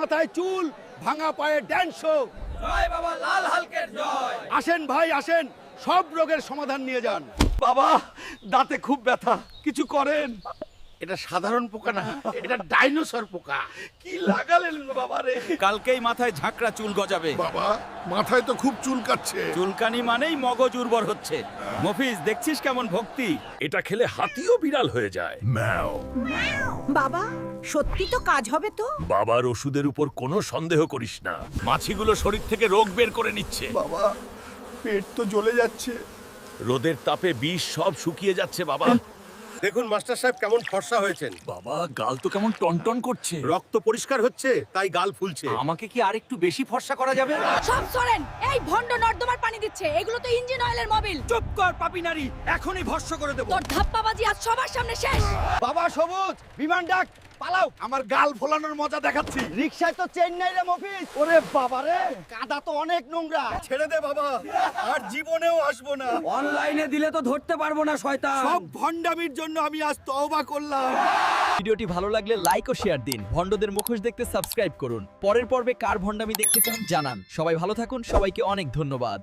মাথায় চুল ভাঙা পায়ে ড্যান্স শো জয় বাবা লাল হালকের জয়। আসেন ভাই আসেন সব রোগের সমাধান নিয়ে যান। বাবা দাঁতে খুব ব্যথা কিছু করেন? এটা সাধারণ পোকা না এটা ডাইনোসর পোকা। কি লাগালেন বাবা রে? কালকেই মাথায় ঝাঁকড়া চুল গজাবে। বাবা মাথায় তো খুব চুলকাচ্ছে চুলকানি মানেই মগজ উর্বর হচ্ছে। মফিজ দেখছিস কেমন ভক্তি? এটা খেলে হাতিও বিড়াল হয়ে যায়। ম্যাও। বাবা সত্যি তো কাজ হবে তো? বাবার ওষুধের উপর কোনো সন্দেহ করিস না। মাছিগুলো শরীর থেকে রোগ বের করে নিচ্ছে। বাবা পেট তো জ্বলে যাচ্ছে। রোদের তাপে বিষ সব শুকিয়ে যাচ্ছে বাবা। দেখুন মাস্টার সাহেব কেমন ফর্সা হয়েছেন। বাবা গাল তো কেমন টনটন করছে। রক্ত পরিষ্কার হচ্ছে তাই গাল ফুলছে। আমাকে কি আর একটু বেশি ফর্সা করা যাবে? সব সরেন এই ভন্ড নর্দমার পানি দিচ্ছে এগুলো তো ইঞ্জিন অয়েলের মোবিল। চুপ কর পাপি নারী এখনই ভর্ষ করে দেবো। তোর ধাপ্পাবাজি আজ সবার সামনে শেষ। বাবা সবুজ বিমান ডাক। পালাও। আমার গাল ফোলানোর মজা দেখাচ্ছি। রিক্সায় তো চেন্নাই রে মফিজ। ওরে বাবা রে। কাদা তো অনেক নোংরা। ছেড়ে দে বাবা আর জীবনেও আসব না। অনলাইনে দিলে তো ধরতে পারব না শয়তান। সব ভণ্ডামির জন্য আমি আজ তওবা করলাম। ভিডিওটি ভালো লাগলে লাইক ও শেয়ার দিন। ভন্ডদের মুখোশ দেখতে সাবস্ক্রাইব করুন। পরের পর্বে কার ভন্ডামি দেখতে চান জানান। সবাই ভালো থাকুন সবাইকে অনেক ধন্যবাদ।